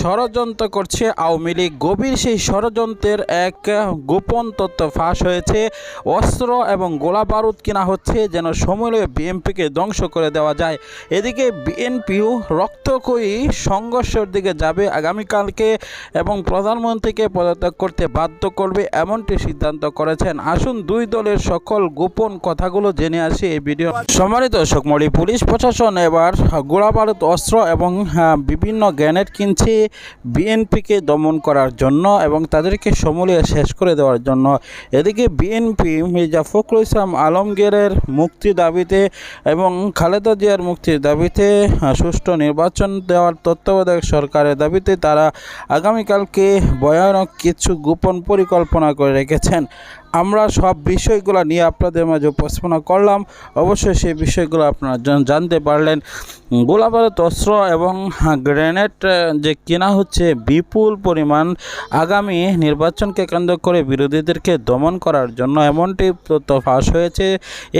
ষড়যন্ত্র করছে আওয়ামী লীগ। গভীর সেই ষড়যন্ত্রের এক গোপন তথ্য ফাঁস হয়েছে। অস্ত্র এবং গোলা বারুদ কিনা হচ্ছে যেন সমূলে বিএনপিকে ধ্বংস করে দেওয়া যায়। এদিকে বিএনপিও রক্তক্ষয়ী সংঘর্ষের দিকে যাবে আগামীকালকে এবং প্রধানমন্ত্রীকে পদত্যাগ করতে বাধ্য করবে এমনটি সিদ্ধান্ত করেছেন। আসুন দুই দলের সকল গোপন কথাগুলো জেনে আসি এই ভিডিও। সম্মানিত সকমলি পুলিশ প্রশাসন এবার গোলা বারুদ অস্ত্র এবং হ্যাঁ, বিভিন্ন গ্রেনেড কিনছে। বিএনপিকে দমন করার জন্য এবং তাদেরকে সমূলে শেষ করে দেওয়ার জন্য। এদিকে বিএনপি মির্জা ফখরুল ইসলাম আলমগীরের মুক্তি দাবিতে এবং খালেদা জিয়ার মুক্তির দাবিতে সুষ্ঠু নির্বাচন দেওয়ার তত্ত্বাবধায়ক সরকারের দাবিতে তারা আগামীকালকে ভয়ানক কিছু গোপন পরিকল্পনা করে রেখেছেন। আমরা সব বিষয়গুলো নিয়ে আপনাদের মাঝে উপস্থাপনা করলাম। অবশ্যই সেই বিষয়গুলো আপনারা জানতে পারলেন। গোলাবারুদ অস্ত্র এবং গ্রেনেড যে কেনা হচ্ছে বিপুল পরিমাণ আগামী নির্বাচনকে কেন্দ্র করে বিরোধীদেরকে দমন করার জন্য এমনটি তথ্য ফাঁস হয়েছে।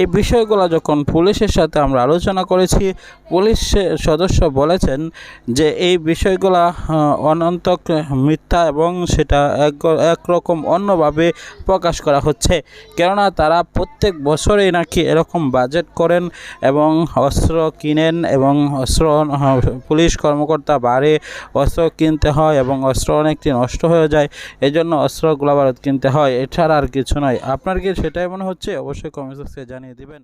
এই বিষয়গুলো যখন পুলিশের সাথে আমরা আলোচনা করেছি, পুলিশ সদস্য বলেছেন যে এই বিষয়গুলা অনন্তক মিথ্যা এবং সেটা এক একরকম অন্যভাবে প্রকাশ করা হচ্ছে। কেননা তারা প্রত্যেক বছরেই নাকি এরকম বাজেট করেন এবং অস্ত্র কিনেন এবং অস্ত্র পুলিশ কর্মকর্তা বাড়ে, অস্ত্র কিনতে হয় এবং অস্ত্র অনেকটি নষ্ট হয়ে যায় এই জন্য অস্ত্র গোলাবারুদ কিনতে হয়। এছাড়া আর কিছু নয় আপনার কি সেটাই মনে হচ্ছে? অবশ্যই কমেন্ট বক্সে জানিয়ে দিবেন।